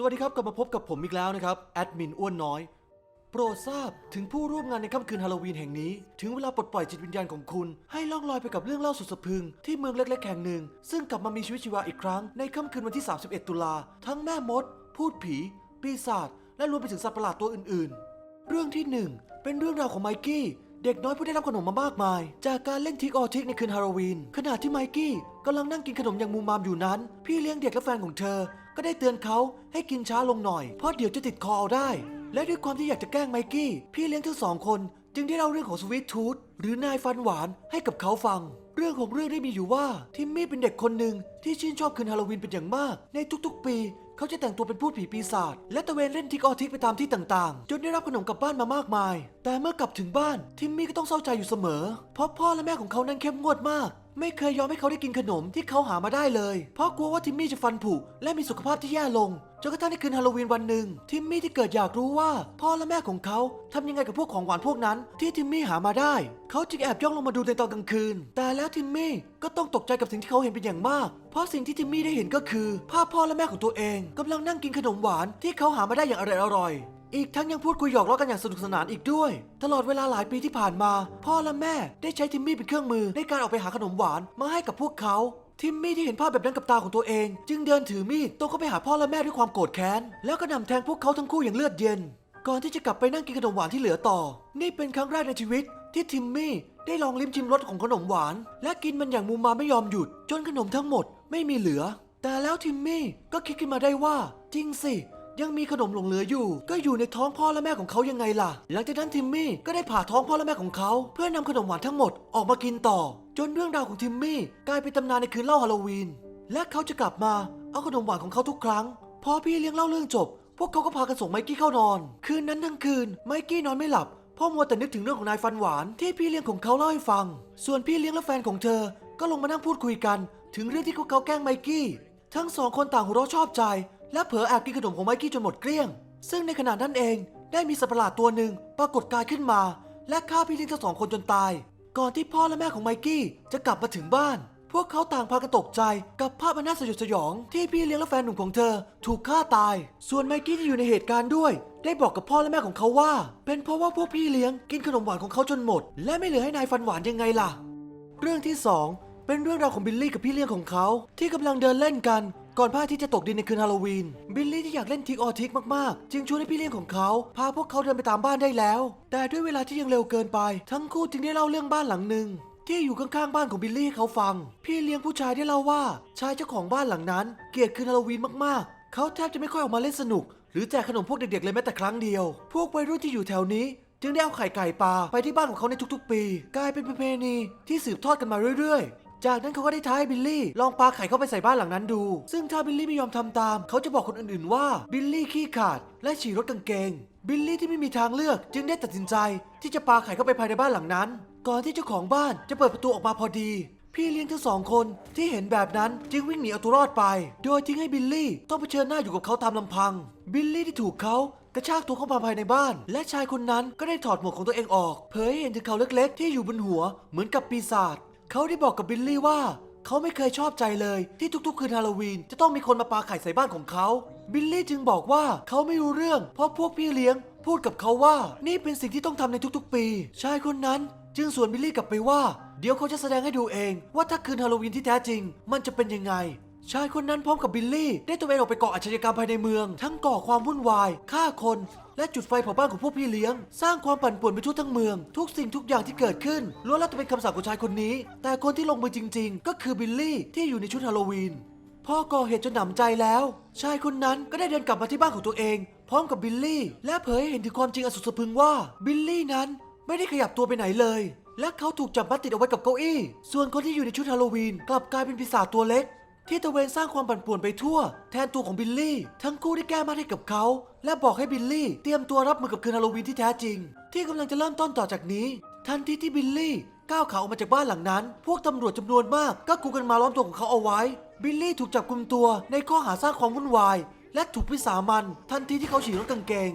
สวัสดีครับกลับมาพบกับผมอีกแล้วนะครับ แอดมินอ้วนน้อย โปรดทราบถึงผู้ร่วมงานในค่ำคืนฮาโลวีนแห่งนี้ ถึงเวลาปลดปล่อยจิตวิญญาณของคุณ ให้ล่องลอยไปกับเรื่องเล่าสุดสะพรึง ที่เมืองเล็กๆแห่งหนึ่ง ซึ่งกลับมามีชีวิตชีวาอีกครั้งในค่ำคืนวันที่ 31 ตุลา ทั้งแม่มด พูดผี ปีศาจและรวมไปถึงสัตว์ประหลาดตัวอื่นๆ เรื่องที่หนึ่งเป็นเรื่องราวของไมกี้เด็กน้อยผู้ได้รับขนมมามากมาย จากการเล่นทิกออทิกในคืนฮาโลวีนขณะที่ไมกี้กำลังนั่งกินขนมอย่างมูมามอยู่นั้น พี่เลี้ยงเด็กและแฟนของเธอ ก็ได้เตือนเขาให้กินช้าลงหน่อย เพราะเดี๋ยวจะติดคอเอาได้ และด้วยความที่อยากจะแกล้งไมกี้ พี่เลี้ยงทั้งสองคน จึงได้เล่าเรื่องของสวีททูธหรือนายฟันหวานให้กับเขาฟัง เรื่องของเรื่องได้มีอยู่ว่าทิมมี่เป็นเด็กคนหนึ่งที่ชื่นชอบคืนฮาโลวีนเป็นอย่างมาก ในทุกๆ ปี เขาจะแต่งตัวเป็นพูดผีปีศาจและตะเวนเล่นทิกออทิกไปตามที่ต่างๆ จนได้รับขนมกลับบ้านมามากมาย แต่เมื่อกลับถึงบ้านทิมมี่ก็ต้องเศร้าใจอยู่เสมอ เพราะพ่อและแม่ของเขานั้นเข้มงวดมาก ไม่เคยยอมให้เขาได้กินขนมที่เขาหามาได้เลย เพราะกลัวว่าทิมมี่จะฟันผุและมีสุขภาพที่แย่ลงจนกระทั่งในคืนฮาโลวีนวันหนึ่งทิมมี่ที่เกิดอยากรู้ว่าพ่อและแม่ของเขาทำยังไงกับพวกของหวานพวกนั้น ที่ทิมมี่หามาได้ เขาจึงแอบย่องลงมาดูในตอนกลางคืน แต่แล้วทิมมี่ก็ต้องตกใจกับสิ่งที่เขาเห็นเป็นอย่างมาก เพราะสิ่งที่ทิมมี่ได้เห็นก็คือ ภาพพ่อและแม่ของตัวเองกำลังนั่งกินขนมหวานที่เขาหามาได้อย่างอร่อย อีกทั้งยังพูดคุยหยอกล้อกันอย่างสนุกสนานอีกด้วย ตลอดเวลาหลายปีที่ผ่านมา พ่อและแม่ได้ใช้ทิมมี่เป็นเครื่องมือในการออกไปหาขนมหวานมาให้กับพวกเขา ทิมมี่ที่เห็นภาพแบบนั้นกับตาของตัวเอง จึงเดินถือมีดตรงเข้าไปหาพ่อและแม่ด้วยความโกรธแค้น แล้วก็นำแทงพวกเขาทั้งคู่อย่างเลือดเย็น ก่อนที่จะกลับไปนั่งกินขนมหวานที่เหลือต่อ นี่เป็นครั้งแรกในชีวิต ที่ทิมมี่ได้ลองลิ้มชิมรสของขนมหวาน และกินมันอย่างมูมาไม่ยอมหยุด จนขนมทั้งหมดไม่มีเหลือ แต่แล้วทิมมี่ก็คิดขึ้นมาได้ว่า จริงสิ ยังมีขนมหลงเหลืออยู่ ก็อยู่ในท้องพ่อและแม่ของเขายังไงล่ะ หลังจากนั้นทิมมี่ก็ได้ผ่าท้องพ่อและแม่ของเขา เพื่อนำขนมหวานทั้งหมดออกมากินต่อ จนเรื่องราวของทิมมี่กลายเป็นตำนานในคืนเล่าฮาโลวีน และเขาจะกลับมาเอาขนมหวานของเขาทุกครั้ง พอพี่เลี้ยงเล่าเรื่องจบ พวกเขาก็พากันส่งไมกี้เข้านอน คืนนั้นทั้งคืนไมกี้นอนไม่หลับพราะมัวแต่นึกถึงเรื่องของนายฟันหวานที่พี่เลี้ยงของเขาเล่าให้ฟัง ส่วนพี่เลี้ยงและแฟนของเธอ ก็ลงมานั่งพูดคุยกัน ถึงเรื่องที่พวกเขาแกล้งไมกี้ ทั้งสองคนต่างหัวเราะชอบใจ และเผลอแอบกินขนมของไมกี้จนหมดเกลี้ยง ซึ่งในขณะนั้นเองได้มีสัตว์ประหลาดตัวหนึ่งปรากฏกายขึ้นมา และฆ่าพี่เลี้ยงทั้งสองคนจนตาย ก่อนที่พ่อและแม่ของไมกี้จะกลับมาถึงบ้าน พวกเขาต่างพากันตกใจกับภาพอันน่าสยดสยอง ที่พี่เลี้ยงและแฟนหนุ่มของเธอ ถูกฆ่าตาย ส่วนไมกี้ที่อยู่ในเหตุการณ์ด้วย ได้บอกกับพ่อและแม่ของเขาว่า เป็นเพราะว่าพวกพี่เลี้ยงกินขนมหวานของเขาจนหมด และไม่เหลือให้นายฟันหวานยังไงล่ะ เรื่องที่ 2 เป็นเรื่องราวของบิลลี่กับพี่เลี้ยงของเขา ที่กำลังเดินเล่นกัน ก่อนพระอาทิตย์จะตกดินในคืนฮาโลวีน บิลลี่ที่อยากเล่นทิกออทิกมากๆ จึงชวนให้พี่เลี้ยงของเขา พาพวกเขาเดินไปตามบ้านได้แล้ว แต่ด้วยเวลาที่ยังเร็วเกินไป ทั้งคู่จึงได้เล่าเรื่องบ้านหลังหนึ่งที่อยู่ข้างๆบ้านของบิลลี่ให้เขาฟัง พี่เลี้ยงผู้ชายได้เล่าว่า ชายเจ้าของบ้านหลังนั้น เกลียดคืนฮาโลวีนมากๆ เขาแทบจะไม่ค่อยออกมาเล่นสนุก หรือแจกขนมพวกเด็กๆเลยแม้แต่ครั้งเดียว พวกวัยรุ่นที่อยู่แถวนี้ จึงได้เอาไข่ไก่ปลาไปที่บ้านของเขาในทุกๆ ปี กลายเป็นประเพณีที่สืบทอดกันมาเรื่อยๆ จากนั้นเขาก็ได้ท้าให้บิลลี่ลองปาไข่เข้าไปใส่บ้านหลังนั้นดู ซึ่งถ้าบิลลี่ไม่ยอมทำตาม เขาจะบอกคนอื่นๆว่าบิลลี่ขี้ขาดและฉี่รถกางเกง บิลลี่ที่ไม่มีทางเลือกจึงได้ตัดสินใจ ที่จะปาไข่เข้าไปภายในบ้านหลังนั้น ก่อนที่เจ้าของบ้านจะเปิดประตูออกมาพอดี พี่เลี้ยงทั้งสองคนที่เห็นแบบนั้นจึงวิ่งหนีเอาตัวรอดไป โดยทิ้งให้บิลลี่ต้องเผชิญหน้าอยู่กับเขาตามลำพัง บิลลี่ที่ถูกเขากระชากตัวเข้ามาภายในบ้าน และชายคนนั้นก็ได้ถอดหมวกของตัวเองออก เผยให้เห็นถึงเขาเล็กๆ ที่อยู่บนหัวเหมือนกับปีศาจ เขาได้บอกกับบิลลี่ว่า เขาไม่เคยชอบใจเลยที่ทุกๆ คืนฮาโลวีนจะต้องมีคนมาปาไข่ใส่บ้านของเขา บิลลี่จึงบอกว่าเขาไม่รู้เรื่อง เพราะพวกพี่เลี้ยง พูดกับเขาว่า นี่เป็นสิ่งที่ต้องทำในทุกๆ ปี ชายคนนั้นจึงสวนบิลลี่กลับไปว่า เดี๋ยวเขาจะแสดงให้ดูเอง ว่าถ้าคืนฮาโลวีนที่แท้จริง มันจะเป็นยังไงชายคนนั้นพร้อมกับบิลลี่ ได้ตัวเองออกไปก่ออาชญากรรมภายในเมือง ทั้งก่อความวุ่นวายฆ่าคน และจุดไฟเผาบ้านของพวกพี่เลี้ยง สร้างความปั่นป่วนไปทั่วทั้งเมือง ทุกสิ่งทุกอย่างที่เกิดขึ้นล้วนแล้วแต่เป็นคำสั่งของชายคนนี้ แต่คนที่ลงมือจริง ๆ ก็คือบิลลี่ที่อยู่ในชุดฮาโลวีนพ่อก่อเหตุจนหนำใจแล้ว ชายคนนั้นก็ได้เดินกลับมาที่บ้านของตัวเอง พร้อมกับบิลลี่ และเผยให้เห็นถึงความจริงอันสุดสะพรึงว่าบิลลี่นั้นไม่ได้ขยับตัวไปไหนเลย และเขาถูกจับมัดติดเอาไว้กับเก้าอี้ ส่วนคนที่อยู่ในชุดฮาโลวีนกลับกลายเป็นปีศาจตัวเล็ก ที่ตะเวนสร้างความปั่นป่วนไปทั่ว แทนตัวของบิลลี่ ทั้งคู่ได้แก้มาให้กับเขา และบอกให้บิลลี่ เตรียมตัวรับมือกับคืนฮาโลวีนที่แท้จริง ที่กำลังจะเริ่มต้นต่อจากนี้ ทันทีที่บิลลี่ก้าวขาออกมาจากบ้านหลังนั้น พวกตำรวจจำนวนมากก็กูกันมาล้อมตัวของเขาเอาไว้ บิลลี่ถูกจับกุมตัวในข้อหาสร้างความวุ่นวาย และถูกวิสามันทันทีที่เขาฉี่รถกางเกง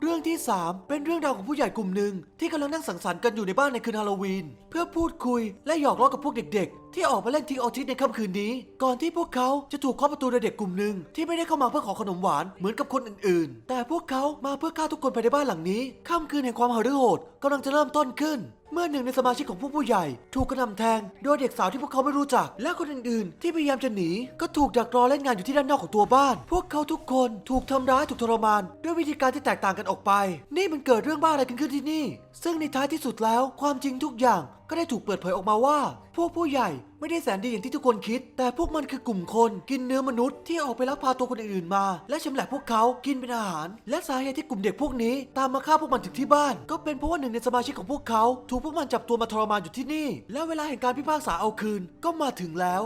เรื่องที่ 3 เป็นเรื่องราวของผู้ใหญ่กลุ่มหนึ่งที่กำลังนั่งสังสรรค์กันอยู่ในบ้านในคืนฮาโลวีน เพื่อพูดคุยและหยอกล้อกับพวกเด็ก ๆ ที่ออกมาเล่นทิงเอทิสในค่ำคืนนี้ ก่อนที่พวกเขาจะถูกเคาะประตูโดยเด็กกลุ่มหนึ่งที่ไม่ได้เข้ามาเพื่อขอขนมหวานเหมือนกับคนอื่นๆ แต่พวกเขามาเพื่อฆ่าทุกคนภายในบ้านหลังนี้ค่ำคืนแห่งความหฤโหดกำลังจะเริ่มต้นขึ้น เมื่อหนึ่งในสมาชิกของผู้ผู้ใหญ่ ถูกกระหน่ำแทงโดยเด็กสาวที่พวกเขาไม่รู้จัก และคนอื่นๆ ที่พยายามจะหนี ก็ถูกดักรอเล่นงานอยู่ที่ด้านนอกของตัวบ้าน พวกเขาทุกคนถูกทำร้ายถูกทรมาน ด้วยวิธีการที่แตกต่างกันออกไป นี่มันเกิดเรื่องบ้าอะไรกันขึ้นที่นี่ ซึ่งในท้ายที่สุดแล้วความจริงทุกอย่างก็ได้ถูกเปิดเผยออกมาว่า พวกผู้ใหญ่ไม่ได้แสนดีอย่างที่ทุกคนคิด แต่พวกมันคือกลุ่มคนกินเนื้อมนุษย์ที่ออกไปลักพาตัวคนอื่นมา และชำแหละพวกเขากินเป็นอาหาร และสาเหตุที่กลุ่มเด็กพวกนี้ ตามมาฆ่าพวกมันถึงที่บ้าน ก็เป็นเพราะว่าหนึ่งในสมาชิกของพวกเขา ถูกพวกมันจับตัวมาทรมานอยู่ที่นี่ และเวลาแห่งการพิพากษาเอาคืนก็มาถึงแล้ว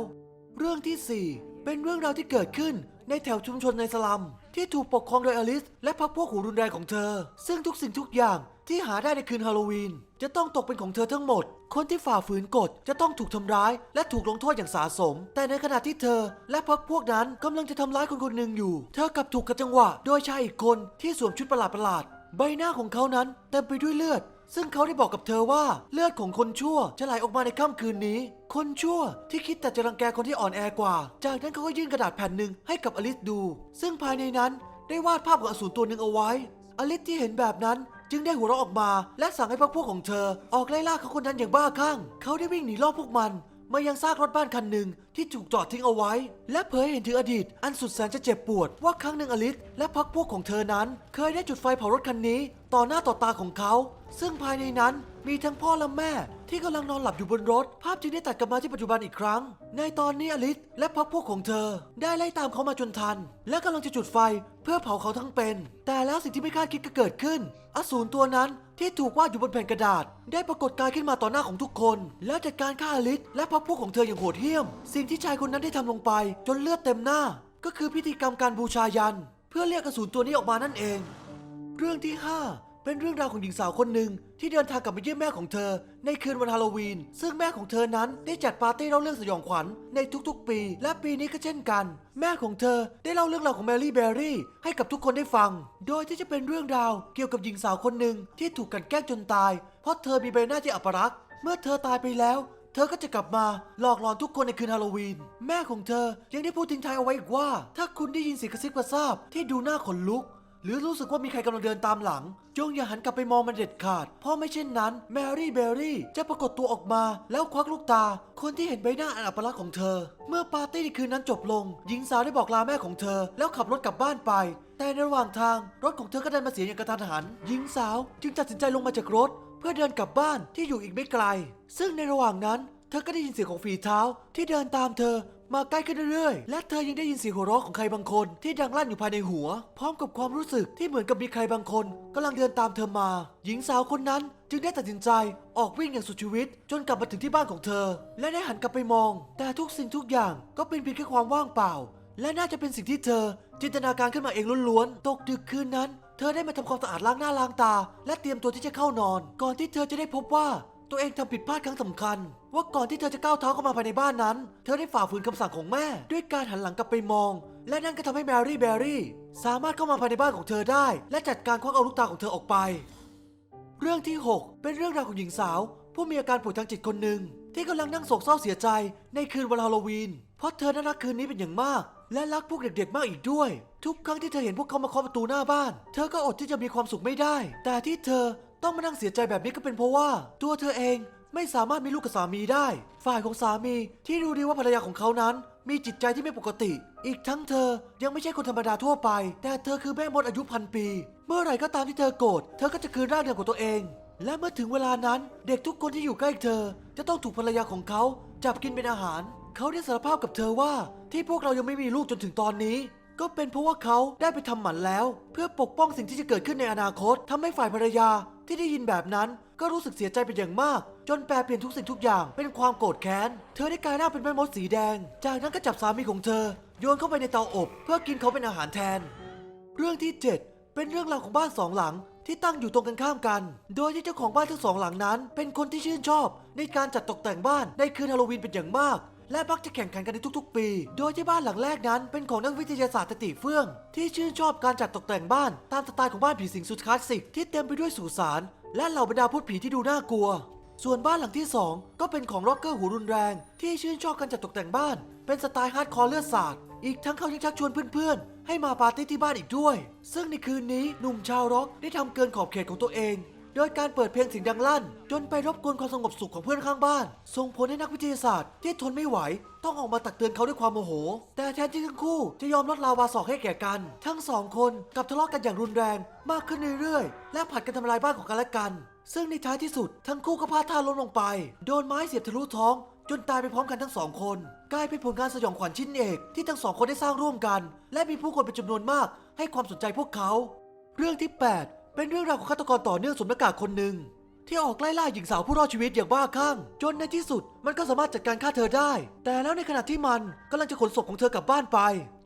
เรื่องที่ 4 เป็นเรื่องราวที่เกิดขึ้นในแถวชุมชนในสลัม ที่ถูกปกครองโดยอลิส และพรรคพวกหูรุนแรงของเธอ ซึ่งทุกสิ่งทุกอย่าง ที่หาได้ในคืนฮาโลวีน จะต้องตกเป็นของเธอทั้งหมด คนที่ฝ่าฝืนกฎจะต้องถูกทำร้ายและถูกลงโทษอย่างสาสม แต่ในขณะที่เธอและพรรคพวกนั้นกำลังจะทำร้ายคนคนหนึ่งอยู่ เธอกลับถูกกระจังหวะ โดยชายอีกคนที่สวมชุดประหลาดประหลาดๆใบหน้าของเขานั้นเต็มไปด้วยเลือด ซึ่งเขาได้บอกกับเธอว่าเลือดของคนชั่วจะไหลออกมาในค่ำคืนนี้ คนชั่วที่คิดแต่จะรังแกคนที่อ่อนแอกว่า จากนั้นเขาก็ยื่นกระดาษแผ่นหนึ่งให้กับอลิสดู ซึ่งภายในนั้นได้วาดภาพของอสูรตัวหนึ่งเอาไว้ อลิสที่เห็นแบบนั้น จึงได้หัวเราะออกมา และสั่งให้พวกพวกของเธอ ออกไล่ล่าเขาคนนั้นอย่างบ้าคลั่ง เขาได้วิ่งหนีรอบพวกมัน มายังซากรถบ้านคันหนึ่งที่ถูกจอดทิ้งเอาไว้ และเผยให้เห็นถึงอดีต อันสุดแสนจะเจ็บปวดว่าครั้งหนึ่งอลิสและพักพวกของเธอนั้น เคยได้จุดไฟเผารถคันนี้ ต่อหน้าต่อตาของเขา ซึ่งภายในนั้น มีทั้งพ่อและแม่ ที่กำลังนอนหลับอยู่บนรถ ภาพจึงได้ตัดกลับมาที่ปัจจุบันอีกครั้ง ในตอนนี้อลิสและพักพวกของเธอ ได้ไล่ตามเขามาจนทัน และกำลังจะจุดไฟเพื่อเผาเขาทั้งเป็น แต่แล้วสิ่งที่ไม่คาดคิดก็เกิดขึ้น อสูรตัวนั้นที่ถูกวาดอยู่บนแผ่นกระดาษ ได้ปรากฏกายขึ้นมาต่อหน้าของทุกคน และจัดการฆ่าอลิสและพักพวกของเธออย่างโหดเหี้ยม สิ่งที่ชายคนนั้นได้ทำลงไป จนเลือดเต็มหน้า ก็คือพิธีกรรมการบูชายัน เพื่อเรียกอสูรตัวนี้ออกมานั่นเอง เรื่องที่ 5 เป็นเรื่องราวของหญิงสาวคนหนึ่งที่เดินทางกลับมาเยี่ยมแม่ของเธอ ในคืนวันฮาโลวีน ซึ่งแม่ของเธอนั้นได้จัดปาร์ตี้เล่าเรื่องสยองขวัญในทุกๆ ปี และปีนี้ก็เช่นกัน แม่ของเธอได้เล่าเรื่องราวของแมรี่แบร์รี่ให้กับทุกคนได้ฟัง โดยที่จะเป็นเรื่องราวเกี่ยวกับหญิงสาวคนหนึ่งที่ถูกกันแกล้งจนตาย เพราะเธอมีใบหน้าที่อัปรักษณ์เมื่อเธอตายไปแล้ว เธอก็จะกลับมาหลอกหลอนทุกคนในคืนฮาโลวีน แม่ของเธอยังได้พูดทิ้งท้ายเอาไว้อีกว่า ถ้าคุณได้ยินเสียงกระซิบกระซาบที่ดูหน้าขนลุก หรือรู้สึกว่ามีใครกำลังเดินตามหลัง จงอย่าหันกลับไปมองมันเด็ดขาด เพราะไม่เช่นนั้น แมรี่เบอรี่จะปรากฏตัวออกมา แล้วควักลูกตา คนที่เห็นใบหน้าอันอัปลักษณ์ของเธอ เมื่อปาร์ตี้ในคืนนั้นจบลง หญิงสาวได้บอกลาแม่ของเธอ แล้วขับรถกลับบ้านไป แต่ในระหว่างทางรถของเธอก็ดันมาเสียอย่างกระทันหัน หญิงสาวจึงตัดสินใจลงมาจากรถ เพื่อเดินกลับบ้านที่อยู่อีกไม่ไกล ซึ่งในระหว่างนั้น เธอก็ได้ยินเสียงของฝีเท้าที่เดินตามเธอมาใกล้ขึ้นเรื่อยๆ และเธอยังได้ยินเสียงหัวเราะของใครบางคน ที่ดังลั่นอยู่ภายในหัว พร้อมกับความรู้สึกที่เหมือนกับมีใครบางคนกำลังเดินตามเธอมา หญิงสาวคนนั้นจึงได้ตัดสินใจออกวิ่งอย่างสุดชีวิต จนกลับมาถึงที่บ้านของเธอ และได้หันกลับไปมอง แต่ทุกสิ่งทุกอย่างก็เป็นเพียงแค่ความว่างเปล่า และน่าจะเป็นสิ่งที่เธอ จินตนาการขึ้นมาเองล้วนๆ ตกดึกคืนนั้น เธอได้มาทำความสะอาดล้างหน้าล้างตา และเตรียมตัวที่จะเข้านอน ก่อนที่เธอจะได้พบว่า ตัวเองทำผิดพลาดครั้งสำคัญ ว่าก่อนที่เธอจะก้าวเท้าเข้ามาภายในบ้านนั้น เธอได้ฝ่าฝืนคำสั่งของแม่ ด้วยการหันหลังกลับไปมอง และนั่นก็ทำให้แมรี่แบรี่ สามารถเข้ามาภายในบ้านของเธอได้ และจัดการควักเอาลูกตาของเธอออกไป เรื่องที่ 6 เป็นเรื่องราวของหญิงสาว ผู้มีอาการป่วยทางจิตคนหนึ่งที่กำลังนั่งโศกเศร้าเสียใจในคืนวันฮาโลวีน เพราะเธอนั้นรักคืนนี้เป็นอย่างมาก และรักพวกเด็กๆมากอีกด้วย ทุกครั้งที่เธอเห็นพวกเขามาเคาะประตูหน้าบ้าน เธอก็อดที่จะมีความสุขไม่ได้ แต่ที่เธอ ต้องมานั่งเสียใจแบบนี้ก็เป็นเพราะว่า ตัวเธอเองไม่สามารถมีลูกกับสามีได้ ฝ่ายของสามีที่รู้ดีว่าภรรยาของเขานั้น มีจิตใจที่ไม่ปกติ อีกทั้งเธอยังไม่ใช่คนธรรมดาทั่วไป แต่เธอคือแม่มดอายุพันปี เมื่อไหร่ก็ตามที่เธอโกรธเธอก็จะคืนร่างเดิมของตัวเอง และเมื่อถึงเวลานั้นเด็กทุกคนที่อยู่ใกล้เธอ จะต้องถูกภรรยาของเขา จับกินเป็นอาหาร เขาได้สารภาพกับเธอว่า ที่พวกเรายังไม่มีลูกจนถึงตอนนี้ก็เป็นเพราะว่าเขาได้ไปทำหมันแล้ว เพื่อปกป้องสิ่งที่จะเกิดขึ้นในอนาคตทำให้ฝ่ายภรรยา ที่ได้ยินแบบนั้นก็รู้สึกเสียใจเป็นอย่างมาก จนแปลเปลี่ยนทุกสิ่งทุกอย่างเป็นความโกรธแค้น เธอได้กลายร่างเป็นแม่มดสีแดง จากนั้นก็จับสามีของเธอ โยนเข้าไปในเตาอบ เพื่อกินเขาเป็นอาหารแทน เรื่องที่ 7 เป็นเรื่องราวของบ้านสองหลังที่ตั้งอยู่ตรงกันข้ามกัน โดยที่เจ้าของบ้านทั้งสองหลังนั้น เป็นคนที่ชื่นชอบ ในการจัดตกแต่งบ้านในคืนฮาโลวีนเป็นอย่างมาก และมักจะแข่งขันกันในทุกๆ ปี โดยที่บ้านหลังแรกนั้น เป็นของนักวิทยาศาสตร์ตติเฟื่อง ที่ชื่นชอบการจัดตกแต่งบ้านตามสไตล์ของบ้านผีสิงสุดคลาสสิกที่เต็มไปด้วยสุสานและเหล่าบรรดาพูดผีที่ดูน่ากลัว ส่วนบ้านหลังที่ 2 ก็เป็นของร็อกเกอร์หูรุนแรง ที่ชื่นชอบการจัดตกแต่งบ้าน เป็นสไตล์ฮาร์ดคอร์เลือดสาดอีกทั้งเขายังชักชวนเพื่อนๆ ให้มาปาร์ตี้ที่บ้านอีกด้วย ซึ่งในคืนนี้หนุ่มชาวร็อกได้ทำเกินขอบเขตของตัวเอง โดยการเปิดเพลงเสียงดังลั่น จนไปรบกวนความสงบสุขของเพื่อนข้างบ้าน ส่งผลให้นักวิทยาศาสตร์ที่ทนไม่ไหว ต้องออกมาตักเตือนเขาด้วยความโมโห แต่แทนที่ทั้งคู่จะยอมลดลาวาสอกให้แก่กัน ทั้งสองคนกลับทะเลาะกันอย่างรุนแรงมากขึ้นเรื่อยๆ และผัดกันทำลายบ้านของกันและกัน ซึ่งในท้ายที่สุดทั้งคู่ก็พลาดท่าล้มลงไป โดนไม้เสียบทะลุท้องจนตายไปพร้อมกันทั้งสองคน กลายเป็นผลงานสยองขวัญชิ้นเอก ที่ทั้งสองคนได้สร้างร่วมกัน และมีผู้คนเป็นจำนวนมาก ให้ความสนใจพวกเขา เรื่องที่ 8 เป็นเรื่องราวของฆาตกรต่อเนื่องสวมหน้ากากคนหนึ่งที่ออกไล่ล่าหญิงสาวผู้รอดชีวิตอย่างบ้าคลั่งจนในที่สุดมันก็สามารถจัดการฆ่าเธอได้ แต่แล้วในขณะที่มันกำลังจะขนศพของเธอกลับบ้านไป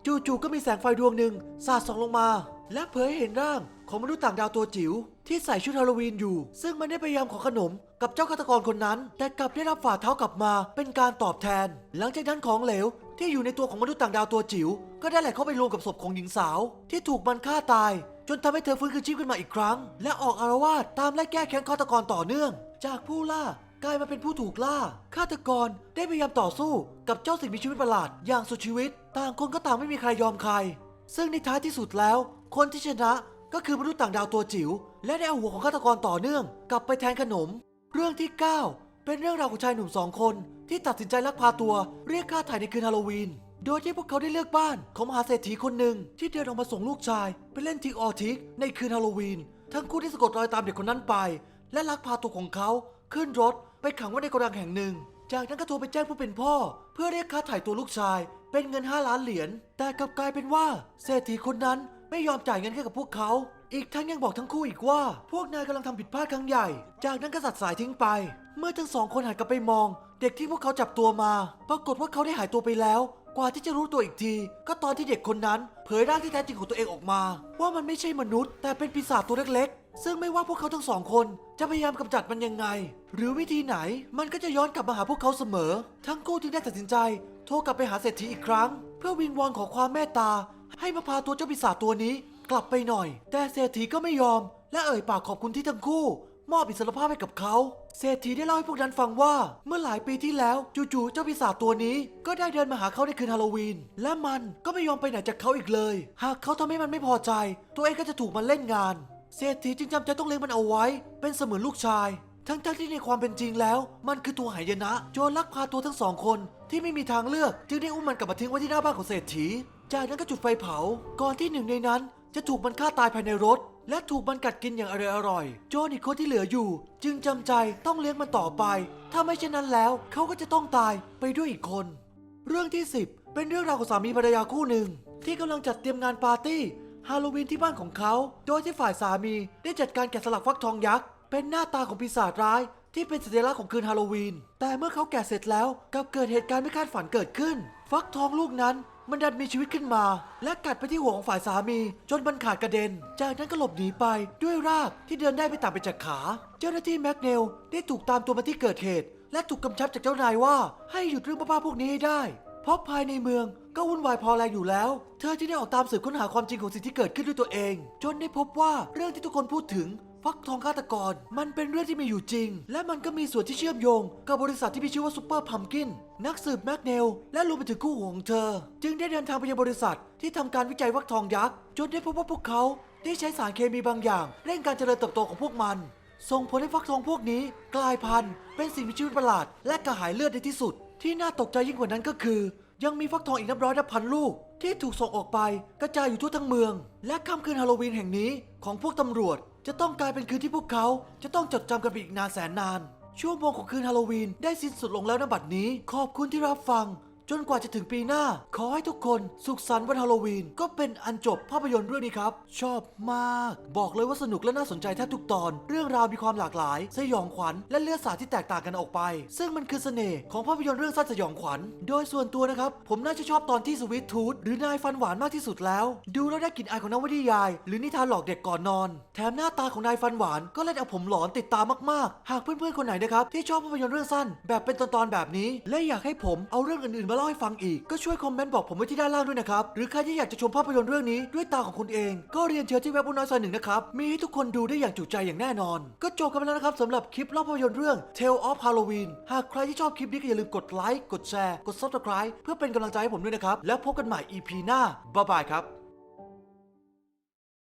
จู่ๆก็มีแสงไฟดวงหนึ่งสาดส่องลงมา และเผยให้เห็นร่างของมนุษย์ต่างดาวตัวจิ๋วที่ใส่ชุดฮาโลวีนอยู่ ซึ่งมันได้พยายามขอขนมกับเจ้าฆาตกรคนนั้น แต่กลับได้รับฝ่าเท้ากลับมาเป็นการตอบแทน หลังจากนั้นของเหลวที่อยู่ในตัวของมนุษย์ต่างดาวตัวจิ๋วก็ได้ไหลเข้าไปรวมกับศพของหญิงสาว ที่ถูกมันฆ่าตาย จนทำให้เธอฟื้นคืนชีพขึ้นมาอีกครั้ง และออกอารวาสตามไล่แก้แค้นฆาตกรต่อเนื่อง จากผู้ล่ากลายมาเป็นผู้ถูกล่าฆาตกรได้พยายามต่อสู้กับเจ้าสิ่งมีชีวิตประหลาดอย่างสุดชีวิต ต่างคนก็ต่างไม่มีใครยอมใคร ซึ่งในท้ายที่สุดแล้ว คนที่ชนะก็คือมนุษย์ต่างดาวตัวจิ๋วและได้เอาหัวของฆาตกรต่อเนื่อง กลับไปแทนขนม เรื่องที่ 9 เป็นเรื่องราวของชายหนุ่มสองคน ที่ตัดสินใจลักพาตัวเรียกค่าถ่ายในคืนฮาโลวีน โดยที่พวกเขาได้เลือกบ้านของมหาเศรษฐีคนหนึ่งที่เดินออกมาส่งลูกชาย ไปเล่นทิกออทิกในคืนฮาโลวีน ทั้งคู่ได้สะกดรอยตามเด็กคนนั้นไป และลักพาตัวของเขาขึ้นรถไปขังไว้ในโกดังแห่งหนึ่ง จากนั้นก็โทรไปแจ้งผู้เป็นพ่อ เพื่อเรียกค่าถ่ายตัวลูกชาย เป็นเงิน 5 ล้านเหรียญแต่กลับกลายเป็นว่าเศรษฐีคนนั้นไม่ยอมจ่ายเงินให้กับพวกเขา อีกทั้งยังบอกทั้งคู่อีกว่า พวกนายกำลังทำผิดพลาดครั้งใหญ่ จากนั้นก็ตัดสายทิ้งไป เมื่อทั้งสองคนหันกลับไปมอง เด็กที่พวกเขาจับตัวมา ปรากฏว่าเขาได้หายตัวไปแล้ว กว่าที่จะรู้ตัวอีกที ก็ตอนที่เด็กคนนั้น เผยร่างที่แท้จริงของตัวเองออกมา ว่ามันไม่ใช่มนุษย์ แต่เป็นปีศาจตัวเล็กๆ ซึ่งไม่ว่าพวกเขาทั้งสองคนจะพยายามกำจัดมันยังไง หรือวิธีไหนมันก็จะย้อนกลับมาหาพวกเขาเสมอ ทั้งคู่จึงได้ตัดสินใจ โทรกลับไปหาเศรษฐีอีกครั้ง เพื่อวิงวอนขอความเมตตา ให้มาพาตัวเจ้าปีศาจตัวนี้ กลับไปหน่อย แต่เศรษฐีก็ไม่ยอม และเอ่ยปากขอบคุณที่ทั้งคู่ มอบอิสรภาพให้กับเขา เศรษฐีได้เล่าให้พวกนั้นฟังว่า เมื่อหลายปีที่แล้วจู่ๆเจ้าปีศาจตัวนี้ ก็ได้เดินมาหาเขาในคืนฮาโลวีน และมันก็ไม่ยอมไปไหนจากเขาอีกเลย หากเขาทำให้มันไม่พอใจ ตัวเองก็จะถูกมันเล่นงาน เศรษฐีจึงจำใจต้องเลี้ยงมันเอาไว้ เป็นเสมือนลูกชาย ทั้งๆที่ในความเป็นจริงแล้ว มันคือตัวหายนะ โจรลักพาตัวทั้งสองคนที่ไม่มีทางเลือกจึงได้อุ้มมันกลับมาทิ้งไว้ที่หน้าบ้านของเศรษฐี จากนั้นก็จุดไฟเผา ก่อนที่หนึ่งในนั้น จะถูกมันฆ่าตายภายในรถ และถูกมันกัดกินอย่างอร่อยอร่อยโจรอีกคนที่เหลืออยู่ จึงจำใจต้องเลี้ยงมันต่อไป ถ้าไม่เช่นนั้นแล้วเขาก็จะต้องตายไปด้วยอีกคน เรื่องที่ 10 เป็นเรื่องราวของสามีภรรยาคู่หนึ่ง ที่กำลังจัดเตรียมงานปาร์ตี้ฮาโลวีนที่บ้านของเขา โดยที่ฝ่ายสามีได้จัดการแกะสลักฟักทองยักษ์เป็นหน้าตาของปีศาจร้าย ที่เป็นสัญลักษณ์ของคืนฮาโลวีน แต่เมื่อเขาแกะเสร็จแล้วกับเกิดเหตุการณ์ไม่คาดฝันเกิดขึ้น ฟักทองลูกนั้น มันดันมีชีวิตขึ้นมา และกัดไปที่หัวของฝ่ายสามี จนมันขาดกระเด็น จากนั้นก็หลบหนีไปด้วยรากที่เดินได้ไม่ต่างไปจากขา เจ้าหน้าที่แม็กเนลได้ถูกตามตัวมาที่เกิดเหตุ และถูกกำชับจากเจ้านายว่า ให้หยุดเรื่องบ้าๆพวกนี้ให้ได้ เพราะภายในเมืองก็วุ่นวายพอแรงอยู่แล้ว เธอจึงได้ออกตามสืบค้นหาความจริงของสิ่งที่เกิดขึ้นด้วยตัวเอง จนได้พบว่าเรื่องที่ทุกคนพูดถึง ฟักทองฆาตกร มันเป็นเรื่องที่มีอยู่จริง และมันก็มีส่วนที่เชื่อมโยง กับบริษัทที่มีชื่อว่าซูเปอร์พัมกินนักสืบแมกเนล และรวมไปถึงคู่หูของเธอ จึงได้เดินทางไปยังบริษัทที่ทำการวิจัยฟักทองยักษ์จนได้พบว่าพวกเขาได้ใช้สารเคมีบางอย่างเร่งการเจริญเติบโตของพวกมัน ส่งผลให้ฟักทองพวกนี้กลายพันธุ์เป็นสิ่งมีชีวิตประหลาด และกระหายเลือดในที่สุด ที่น่าตกใจยิ่งกว่านั้นก็คือ ยังมีฟักทองอีกนับร้อยนับพันลูก ที่ถูกส่งออกไปกระจายอยู่ทั่วทั้งเมือง และค่ำคืนฮาโลวีนแห่งนี้ของพวกตำรวจ จะต้องกลายเป็นคืนที่พวกเขาจะต้องจดจำกันไปอีกนานแสนนานช่วงโมงของคืนฮาโลวีนได้สิ้นสุดลงแล้วนบัดนี้ ขอบคุณที่รับฟัง จนกว่าจะถึงปีหน้า ขอให้ทุกคนสุขสันต์วันฮาโลวีน ก็เป็นอันจบภาพยนตร์เรื่องนี้ครับ ชอบมาก บอกเลยว่าสนุกและน่าสนใจแทบทุกตอน เรื่องราวมีความหลากหลาย สยองขวัญ และเลือดสาดที่แตกต่างกันออกไป ซึ่งมันคือเสน่ห์ของภาพยนตร์เรื่องสั้นสยองขวัญ โดยส่วนตัวนะครับ ผมน่าจะชอบตอนที่สวิตทูธหรือนายฟันหวานมากที่สุดแล้ว ดูแล้วได้กลิ่นอายของนวนิยาย หรือนิทานหลอกเด็กก่อนนอน แถมหน้าตาของนายฟันหวานก็เล่นเอาผมหลอนติดตามมากๆ หากเพื่อนๆคนไหนนะครับที่ชอบภาพยนตร์เรื่องสั้น แบบเป็นตอนๆแบบนี้ และอยากให้ผมเอาเรื่องอื่นๆมาเล่าให้ฟังอีก ก็ช่วยคอมเมนต์บอกผมไว้ที่ด้านล่างด้วยนะครับ หรือใครที่อยากจะชมภาพยนตร์เรื่องนี้ด้วยตาของคุณเอง ก็เรียนเชิญที่เว็บบุญน้อยซอยหนึ่งนะครับ มีให้ทุกคนดูได้อย่างจุใจอย่างแน่นอน ก็จบกันไปแล้วนะครับสำหรับคลิปเล่าภาพยนตร์เรื่อง Tale of Halloween หากใครที่ชอบคลิปนี้ก็อย่าลืมกดไลค์กดแชร์กด subscribe เพื่อเป็นกำลังใจให้ผมด้วยนะครับแล้วพบกันใหม่ EP หน้าบ๊ายบายครับ